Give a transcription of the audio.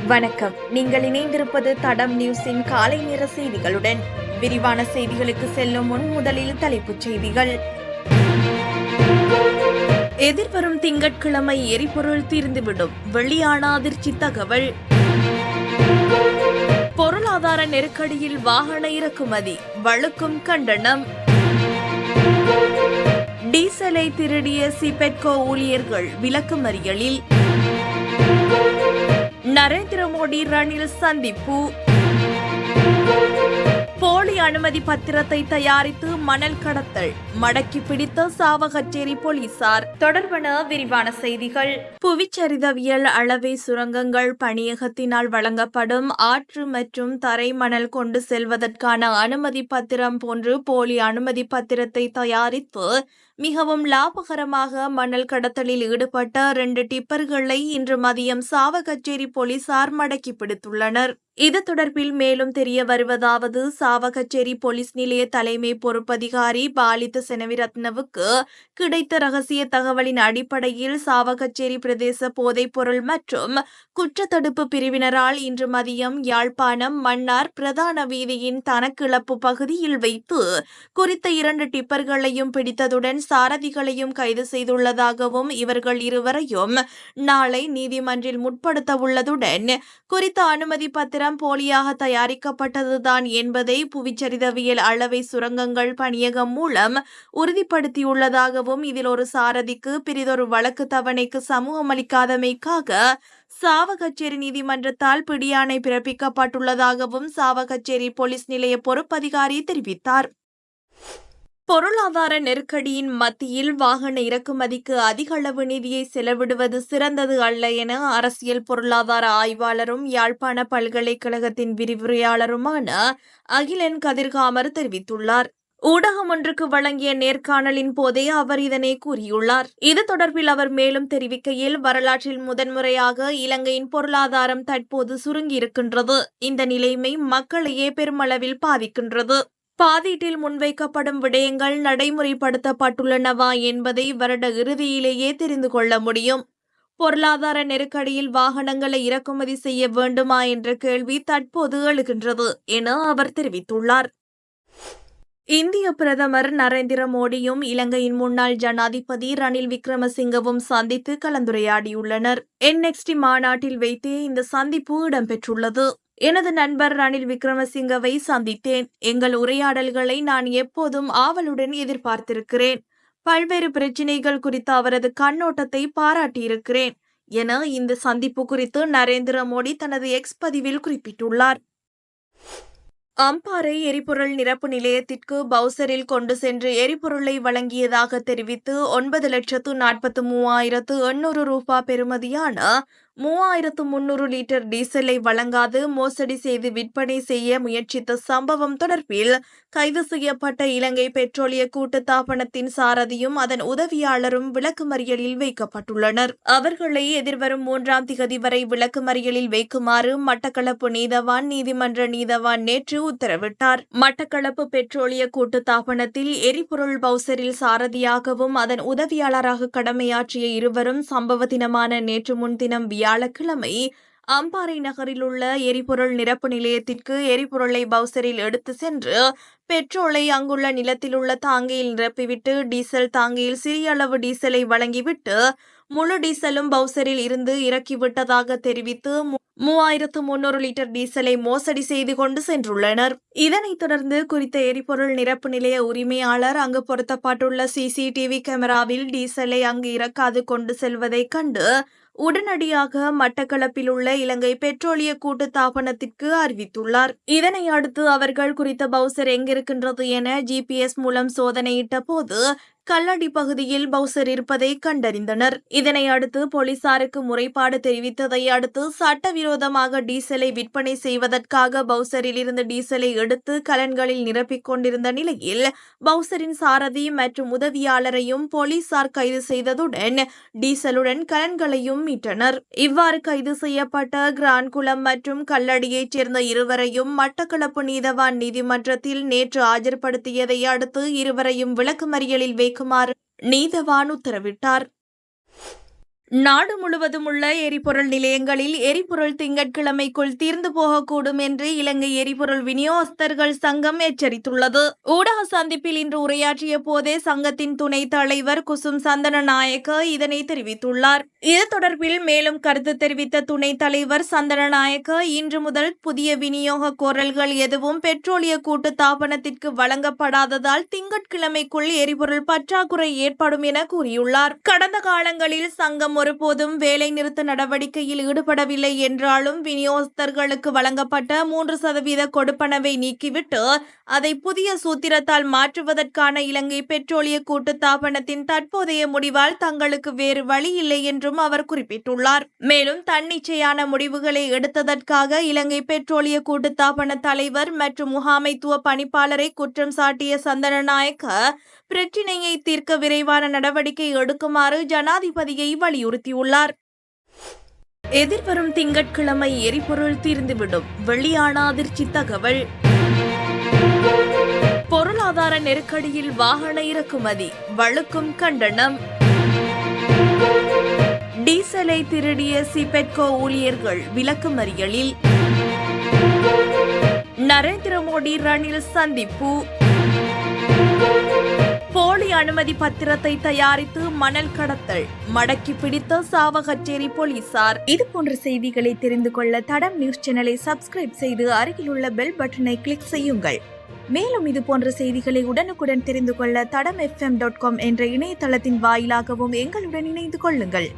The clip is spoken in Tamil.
வணக்கம். நீங்கள் இணைந்திருப்பது தடம் நியூஸின் காலை நேர செய்திகளுடன். விரிவான செய்திகளுக்கு செல்லும் முன் முதலில் தலைப்புச் செய்திகள். எதிர்வரும் திங்கட்கிழமை எரிபொருள் தீர்ந்துவிடும். வெளியான அதிர்ச்சி தகவல். பொருளாதார நெருக்கடியில் வாகன இறக்குமதி. வழுக்கும் கண்டனம். டீசலை திருடிய சிபெட்கோ ஊழியர்கள் விளக்குமறியலில். நரேந்திர மோடி ரணில் சந்திப்பு. போலி அனுமதி பத்திரத்தை தயாரித்து மணல் கடத்தல். மடக்கி பிடித்த சாவகச்சேரி போலீசார். தொடர்பான விரிவான செய்திகள். புவிச்சரிதவியல் அளவை சுரங்கங்கள் பணியகத்தினால் வழங்கப்படும் ஆற்று மற்றும் தரை மணல் கொண்டு செல்வதற்கான அனுமதி பத்திரம் போன்று போலி அனுமதி பத்திரத்தை தயாரித்து மிகவும் லாபகரமாக மணல் கடத்தலில் ஈடுபட்ட ரெண்டு டிப்பர்களை இன்று மதியம் சாவகச்சேரி போலீசார் மடக்கி பிடித்துள்ளனர். இது தொடர்பில் மேலும் தெரிய வருவதாவது சாவகச்சேரி போலீஸ் நிலைய தலைமை பொறுப்பதிகாரி பாலித்த செனவிரத்னவுக்கு கிடைத்த ரகசிய தகவலின் அடிப்படையில் சாவகச்சேரி பிரதேச போதைப்பொருள் மற்றும் குற்றத்தடுப்பு பிரிவினரால் இன்று மதியம் யாழ்ப்பாணம் மன்னார் பிரதான வீதியின் தனக்கிழப்பு பகுதியில் வைத்து குறித்த இரண்டு டிப்பர்களையும் பிடித்ததுடன் சாரதிகளையும் கைது செய்துள்ளதாகவும் இவர்கள் இருவரையும் நாளை நீதிமன்றில் முற்படுத்த உள்ளதுடன் குறித்த அனுமதி பத்திரம் போலியாக தயாரிக்கப்பட்டதுதான் என்பதை புவிச்சரிதவியல் அளவை சுரங்கங்கள் பணியகம் மூலம் உறுதிப்படுத்தியுள்ளதாகவும் இதில் ஒரு சாரதிக்கு பிரிதொரு வழக்கு தவணைக்கு சமூகம் அளிக்காதமைக்காக சாவகச்சேரி நீதிமன்றத்தால் பிடியாணை பிறப்பிக்கப்பட்டுள்ளதாகவும் சாவகச்சேரி போலீஸ் நிலைய பொறுப்பதிகாரி தெரிவித்தார். பொருளாதார நெருக்கடியின் மத்தியில் வாகன இறக்குமதிக்கு அதிக அளவு நிதியை செலவிடுவது சிறந்தது அல்ல என அரசியல் பொருளாதார ஆய்வாளரும் யாழ்ப்பாண பல்கலைக்கழகத்தின் விரிவுரையாளருமான அகிலன் கதிர்காமர் தெரிவித்துள்ளார். ஊடகம் ஒன்றுக்கு வழங்கிய நேர்காணலின் போதே அவர் இதனை கூறியுள்ளார். இது தொடர்பில் அவர் மேலும் தெரிவிக்கையில் வரலாற்றில் முதன்முறையாக இலங்கையின் பொருளாதாரம் தற்போது சுருங்கியிருக்கின்றது. இந்த நிலைமை மக்களையே பெருமளவில் பாதிக்கின்றது. பாதீட்டில் முன்வைக்கப்படும் விடயங்கள் நடைமுறைப்படுத்தப்பட்டுள்ளனவா என்பதை வருட இறுதியிலேயே தெரிந்து கொள்ள முடியும். பொருளாதார நெருக்கடியில் வாகனங்களை இறக்குமதி செய்ய வேண்டுமா என்ற கேள்வி தற்போது எழுகின்றது என அவர் தெரிவித்துள்ளார். இந்திய பிரதமர் நரேந்திர மோடியும் இலங்கையின் முன்னாள் ஜனாதிபதி ரணில் விக்ரமசிங்கவும் சந்தித்து கலந்துரையாடியுள்ளனர். என்எக்ஸ்டி மாநாட்டில் வைத்தே இந்த சந்திப்பு இடம்பெற்றுள்ளது. எனது நண்பர் ரணில் விக்ரமசிங்கவை சந்தித்தேன். எங்கள் உரையாடல்களை நான் எப்போதும் ஆவலுடன் எதிர்பார்த்திருக்கிறேன். பல்வேறு பிரச்சினைகள் குறித்த அவரது கண்ணோட்டத்தை பாராட்டியிருக்கிறேன் என இந்த சந்திப்பு குறித்து நரேந்திர மோடி தனது எக்ஸ் பதிவில் குறிப்பிட்டுள்ளார். அம்பாறை எரிபொருள் நிரப்பு நிலையத்திற்கு பவுசரில் கொண்டு சென்று எரிபொருளை வழங்கியதாக தெரிவித்து ஒன்பது லட்சத்து நாற்பத்து மூவாயிரத்து எண்ணூறு ரூபாய் பெறுமதியான மூவாயிரத்து முன்னூறு லிட்டர் டீசலை வழங்காது மோசடி செய்து விற்பனை செய்ய முயற்சித்த சம்பவம் தொடர்பில் கைது செய்யப்பட்ட இலங்கை பெட்ரோலிய கூட்டுத்தாபனத்தின் சாரதியும் அதன் உதவியாளரும் விளக்குமறியலில் வைக்கப்பட்டுள்ளனர். அவர்களை எதிர்வரும் மூன்றாம் திகதி வரை விளக்குமறியலில் வைக்குமாறு மட்டக்களப்பு நீதவான் நீதிமன்ற நீதவான் நேற்று உத்தரவிட்டார். மட்டக்களப்பு பெட்ரோலிய கூட்டுத்தாபனத்தில் எரிபொருள் பவுசரில் சாரதியாகவும் அதன் உதவியாளராக கடமையாற்றிய இருவரும் சம்பவ தினமான நேற்று முன்தினம் வியாழக்கிழமை அம்பாறை நகரில் உள்ள எரிபொருள் நிரப்பு நிலையத்திற்கு எரிபொருளை பவுசரில் எடுத்து சென்று பெட்ரோலை அங்குள்ள நிலத்தில் உள்ள தாங்கியில் நிரப்பிவிட்டு டீசல் தாங்கியில் சிறிய அளவு டீசலை வழங்கிவிட்டு முழு டீசலும் பவுசரில் இருந்து இறக்கிவிட்டதாக தெரிவித்து மூவாயிரத்து முன்னூறு லிட்டர் டீசலை மோசடி செய்து கொண்டு சென்றுள்ளனர். இதனைத் தொடர்ந்து குறித்த எரிபொருள் நிரப்பு நிலைய உரிமையாளர் அங்கு பொருத்தப்பட்டுள்ள சிசிடிவி கேமராவில் டீசலை அங்கு இறக்காது கொண்டு செல்வதைக் கண்டு உடனடியாக மட்டக்களப்பில் உள்ள இலங்கை பெட்ரோலிய கூட்டு தாபனத்திற்கு அறிவித்துள்ளார். இதனை அடுத்து அவர்கள் குறித்த பவுசர் எங்கிருக்கின்றது என ஜிபிஎஸ் மூலம் சோதனையிட்ட போது கல்லடி பகுதியில் பவுசர் இருப்பதை கண்டறிந்தனர். இதனை அடுத்து போலீசாருக்கு முறைப்பாடு தெரிவித்ததை அடுத்து சட்டவிரோதமாக டீசலை விற்பனை செய்வதற்காக பவுசரில் இருந்து டீசலை எடுத்து கலன்களில் நிரப்பிக் கொண்டிருந்த நிலையில் பவுசரின் சாரதி மற்றும் உதவியாளரையும் போலீசார் கைது செய்ததுடன் டீசலுடன் கலன்களையும் மீட்டனர். இவ்வாறு கைது செய்யப்பட்ட கிரான்குளம் மற்றும் கல்லடியைச் சேர்ந்த இருவரையும் மட்டக்களப்பு நீதவான் நீதிமன்றத்தில் நேற்று ஆஜர்படுத்தியதை அடுத்து இருவரையும் விளக்குமறியலில் வை உதயகுமார் நீதவான் உத்தரவிட்டார். நாடு முழுவதும் உள்ள எரிபொருள் நிலையங்களில் எரிபொருள் திங்கட்கிழமைக்குள் தீர்ந்து போகக்கூடும் என்று இலங்கை எரிபொருள் விநியோகஸ்தர்கள் சங்கம் எச்சரித்துள்ளது. ஊடக சந்திப்பில் இன்று உரையாற்றிய போதே சங்கத்தின் துணைத் தலைவர் குசும் சந்தன நாயக்க இதனை தெரிவித்துள்ளார். இது தொடர்பில் மேலும் கருத்து தெரிவித்த துணைத் தலைவர் சந்தன நாயக்க இன்று முதல் புதிய விநியோக கோரல்கள் எதுவும் பெட்ரோலிய கூட்டு தாபனத்திற்கு வழங்கப்படாததால் திங்கட்கிழமைக்குள் எரிபொருள் பற்றாக்குறை ஏற்படும் என கூறியுள்ளார். கடந்த காலங்களில் சங்கம் ஒருபோதும் வேலை நிறுத்த நடவடிக்கையில் ஈடுபடவில்லை என்றாலும் விநியோகஸ்தர்களுக்கு வழங்கப்பட்ட மூன்று சதவீத கொடுப்பனவை நீக்கிவிட்டு அதை புதிய சூத்திரத்தால் மாற்றுவதற்கான இலங்கை பெட்ரோலிய கூட்டுத்தாபனத்தின் தற்போதைய முடிவால் தங்களுக்கு வேறு வழி இல்லை என்றும் அவர் குறிப்பிட்டுள்ளார். மேலும் தன்னிச்சையான முடிவுகளை எடுத்ததற்காக இலங்கை பெட்ரோலிய கூட்டுத்தாபன தலைவர் மற்றும் முகாமைத்துவ பணிப்பாளரை குற்றம் சாட்டிய சந்தனநாயக்க பிரச்சினையை தீர்க்க விரைவான நடவடிக்கை எடுக்குமாறு ஜனாதிபதியை வலியுறுத்தியுள்ளார் எதிர்வரும் திங்கட்கிழமை எரிபொருள் தீர்ந்துவிடும். வெளியான அதிர்ச்சி தகவல். பொருளாதார நெருக்கடியில் வாகன இறக்குமதி. வழுக்கும் கண்டனம். டீசலை திருடிய சிபெட்கோ ஊழியர்கள் விளக்குமறியலில். நரேந்திர மோடி ரணில் சந்திப்பு. போலி அனுமதி பத்திரத்தை தயாரித்து மணல் கடத்தல். மடக்கி பிடித்த சாவகச்சேரி போலீசார். இது போன்ற செய்திகளை தெரிந்து கொள்ள தடம் நியூஸ் சேனலை சப்ஸ்கிரைப் செய்து அருகிலுள்ள பெல் பட்டனை கிளிக் செய்யுங்கள். மேலும் இது போன்ற செய்திகளை உடனுக்குடன் தெரிந்து கொள்ள தடம் எஃப்எம் டாட் காம் என்ற இணையதளத்தின் வாயிலாகவும் எங்களுடன் இணைந்து கொள்ளுங்கள்.